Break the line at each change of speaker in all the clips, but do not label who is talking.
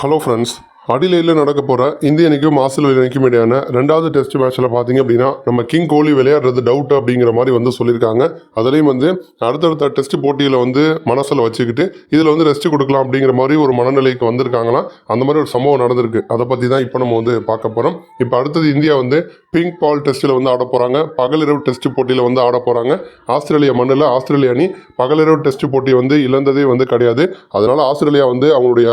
Hello friends அடிலையில் நடக்க போகிற இந்திய அணிக்கும் ஆஸ்திரேலிய அணிக்கும் இடையான ரெண்டாவது டெஸ்ட் மேட்ச்சில் பார்த்தீங்க அப்படின்னா நம்ம கிங் கோலி விளையாடுறது டவுட் அப்படிங்கிற மாதிரி வந்து சொல்லியிருக்காங்க. அதுலேயும் வந்து அடுத்தடுத்த டெஸ்ட் போட்டியில் வந்து மனசில் வச்சுக்கிட்டு இதில் வந்து ரெஸ்ட் கொடுக்கலாம் அப்படிங்கிற மாதிரி ஒரு மனநிலைக்கு வந்திருக்காங்களாம். அந்த மாதிரி ஒரு சம்பவம் நடந்திருக்கு. அதை பற்றி தான் இப்போ நம்ம வந்து பார்க்க போகிறோம் இப்போ அடுத்தது இந்தியா வந்து பிங்க் பால் டெஸ்ட்டில் வந்து ஆட போகிறாங்க பகலிரவு டெஸ்ட் போட்டியில் வந்து ஆட போகிறாங்க ஆஸ்திரேலியா மண்ணில் ஆஸ்திரேலிய அணி பகலிரவு டெஸ்ட் போட்டி வந்து இழந்ததே வந்து கிடையாது. அதனால் ஆஸ்திரேலியா வந்து அவங்களுடைய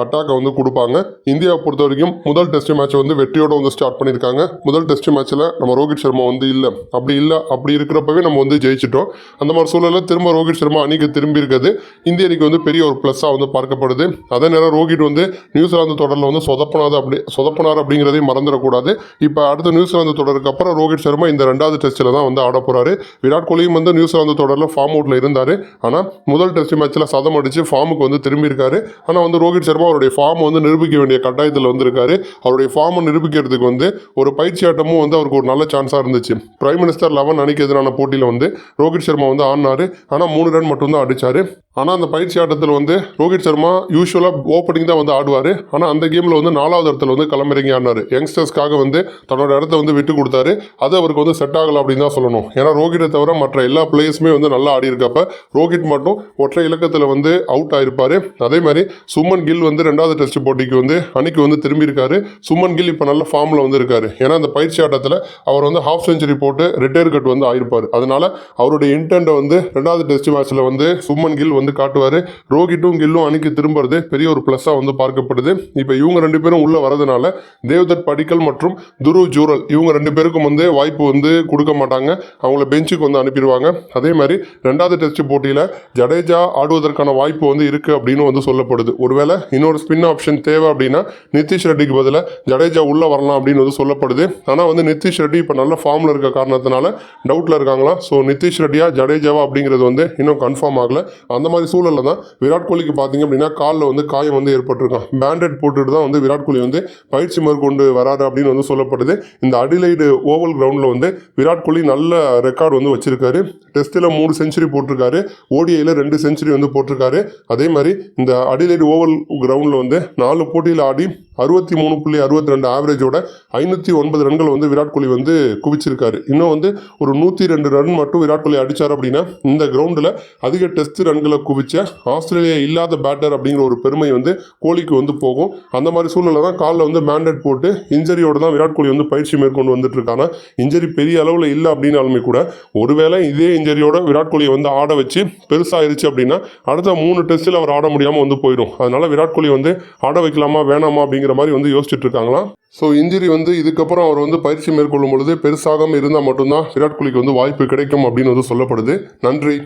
அட்டாக்கை வந்து கொடுப்பாங்க. இந்தியாவை பொறுத்த வரைக்கும் முதல் டெஸ்ட் மேட்ச்சை வந்து வெற்றியோட வந்து ஸ்டார்ட் பண்ணியிருக்காங்க. முதல் டெஸ்ட் மேட்ச்சில் நம்ம ரோஹித் சர்மா வந்து இல்லை. அப்படி இல்லை அப்படி இருக்கிறப்பவே நம்ம வந்து ஜெயிச்சிட்டோம். அந்த மாதிரி சூழலில் திரும்ப ரோஹித் சர்மா அணிக்கு திரும்பி இருக்கிறது இந்திய அணிக்கு வந்து பெரிய ஒரு ப்ளஸ்ஸாக வந்து பார்க்கப்படுது. அதே நேரம் ரோஹித் வந்து நியூசிலாந்து தொடரில் வந்து சொதப்பனாது அப்படி சொதப்பனார் அப்படிங்கிறதையும் மறந்துடக்கூடாது. இப்போ அடுத்த நியூசிலாந்து தொடருக்கு அப்புறம் ரோஹித் சர்மா இந்த ரெண்டாவது டெஸ்ட்டில் தான் வந்து ஆட போகிறாரு விராட் கோலியும் வந்து நியூசிலாந்து தொடரில் ஃபார்ம் அவுட்டில் இருந்தார். ஆனால் முதல் டெஸ்ட் மேட்ச்சில் சதம் அடித்து ஃபார்முக்கு வந்து திரும்பியிருக்காரு. ஆனால் வந்து ரோஹித் சர்மா அவருடைய ஃபார்ம் வந்து நிரூபிக்க வேண்டிய கட்டாயத்தில் வந்திருக்காரு. அவருடைய ஃபார்மை நிரூபிக்கிறதுக்கு வந்து ஒரு பயிற்சி ஆட்டமும் வந்து அவருக்கு ஒரு நல்ல சான்ஸாக இருந்துச்சு. பிரைம் மினிஸ்டர் லெவன் அணிக்கு எதிரான போட்டியில் வந்து ரோஹித் சர்மா வந்து ஆடினார். ஆனால் மூணு ரன் மட்டும்தான் அடித்தார் ஆனால் அந்த பயிற்சி ஆட்டத்தில் வந்து ரோஹித் சர்மா யூஸ்வலாக ஓப்பனிங் தான் வந்து ஆடுவார். ஆனால் அந்த கேமில் வந்து நாலாவது இடத்துல வந்து களமிறங்கி ஆடினார். யங்ஸ்டர்ஸ்க்காக வந்து தன்னோட இடத்த வந்து விட்டு கொடுத்தாரு. அது அவருக்கு வந்து செட் ஆகலை அப்படின்னு தான் சொல்லணும். ஏன்னா ரோஹித்தை தவிர மற்ற எல்லா பிளேயர்ஸுமே வந்து நல்லா ஆடி இருக்கப்ப ரோஹித் மட்டும் ஒற்றை இலக்கத்தில் வந்து அவுட் ஆயிருப்பார். அதே மாதிரி சுமன் கில் வந்து ரெண்டாவது டெஸ்ட் போட்டிக்கு வந்து அணிக்கு வந்து திரும்பியிருக்காரு. சுமன் கில் இப்போ நல்ல ஃபார்மில் வந்து இருக்காரு ஏன்னா அந்த பயிற்சி ஆட்டத்தில் அவர் வந்து ஹாஃப் செஞ்சுரி போட்டு ரிட்டையர் கட் வந்து ஆயிருப்பார். அதனால அவருடைய இன்டென்ட்டை வந்து ரெண்டாவது டெஸ்ட் மேட்ச்சில் வந்து சுமன் கில் வந்து காட்டுவார். ரோஹிட்டும் கில்லும் அணிக்கு திரும்புறது பெரிய ஒரு ப்ளஸ்ஸாக வந்து பார்க்கப்படுது. இப்போ இவங்க ரெண்டு பேரும் உள்ளே வரதுனால தேவ்தத் படிக்கல் மற்றும் துரு ஜூரல் இவங்க ரெண்டு பேருக்கும் வந்து வாய்ப்பு வந்து கொடுக்க மாட்டாங்க. அவங்கள பெஞ்சுக்கு வந்து அனுப்பிடுவாங்க. அதே மாதிரி ரெண்டாவது டெஸ்ட் போட்டியில் ஜடேஜா ஆடுவதற்கான வாய்ப்பு வந்து இருக்குது அப்படின்னு வந்து சொல்லப்படுது. ஒருவேளை இன்னொரு ஸ்பின் ஆப்ஷன் தேவை அப்படின்னா நிதிஷ் ரெட்டிக்கு பதிலாக ஜடேஜா உள்ளே வரலாம் அப்படின்னு வந்து சொல்லப்படுது. ஆனால் வந்து நிதிஷ் ரெட்டி இப்போ நல்ல ஃபார்மில் இருக்க காரணத்தினால டவுட்டில் இருக்காங்களா? ஸோ நிதிஷ் ரெட்டியா ஜடேஜாவா அப்படிங்கிறது வந்து இன்னும் கன்ஃபார்ம் ஆகல. அந்த மாதிரி சூழலில் தான் விராட் கோலிக்கு பார்த்தீங்க அப்படின்னா காலில் வந்து காயம் வந்து ஏற்பட்டிருக்கான் பேண்டட் போட்டுட்டு தான் வந்து விராட் கோலி வந்து பயிற்சி மேற்கொண்டு வராரு அப்படின்னு வந்து சொல்லப்படுது. இந்த அடிலைடு ஓவல் கிரவுண்டில் வந்து விராட் கோலி நல்ல ரெக்கார்டு வந்து வச்சிருக்காரு. டெஸ்ட்டில் மூணு செஞ்சுரி போட்டிருக்காரு. ஓடிஐயில் ரெண்டு செஞ்சுரி வந்து போட்டிருக்காரு. அதே மாதிரி இந்த அடிலைடு ஓவல் ரவுண்டில் வந்து நாலு போட்டியில் ஆடி அறுபத்தி மூணு புள்ளி அறுபத்தி ரெண்டு ஆவரேஜோட ஐநூற்றி ஒன்பது ரன்கள் வந்து விராட் கோலி வந்து குவிச்சிருக்காரு. இன்னும் வந்து ஒரு நூற்றி ரெண்டு ரன் மட்டும் விராட் கோலி அடிச்சார் அப்படின்னா இந்த கிரவுண்டில் அதிக டெஸ்ட் ரன்களை குவிச்ச ஆஸ்திரேலியா இல்லாத பேட்டர் அப்படிங்கிற ஒரு பெருமை வந்து கோலிக்கு வந்து போகும். அந்த மாதிரி சூழ்நிலை தான் காலில் வந்து மேண்டட் போட்டு இன்ஜரியோட தான் விராட் கோலி வந்து பயிற்சி மேற்கொண்டு வந்துட்டு இருக்காங்க. இன்ஜரி பெரிய அளவில் இல்லை அப்படின்னாலுமே கூட ஒருவேளை இதே இன்ஜரியோட விராட் கோலியை வந்து ஆட வச்சு பெருசாயிருச்சு அப்படின்னா அடுத்த மூணு டெஸ்ட்டில் அவர் ஆட முடியாமல் வந்து போயிடும். அதனால விராட் கோலி வந்து ஆட வைக்கலாமா வேணாமா அப்படிங்கிற மாதிரி வந்து யோசிச்சுட்டு இருக்காங்களாம் ஸோ இன்ஜுரி வந்து இதுக்கப்புறம் அவர் வந்து பயிற்சி மேற்கொள்ளும் பொழுது பெருசாகாமல் இருந்தால் மட்டும்தான் விராட் கோலிக்கு வந்து வாய்ப்பு கிடைக்கும் அப்படின்னு வந்து சொல்லப்படுது. நன்றி.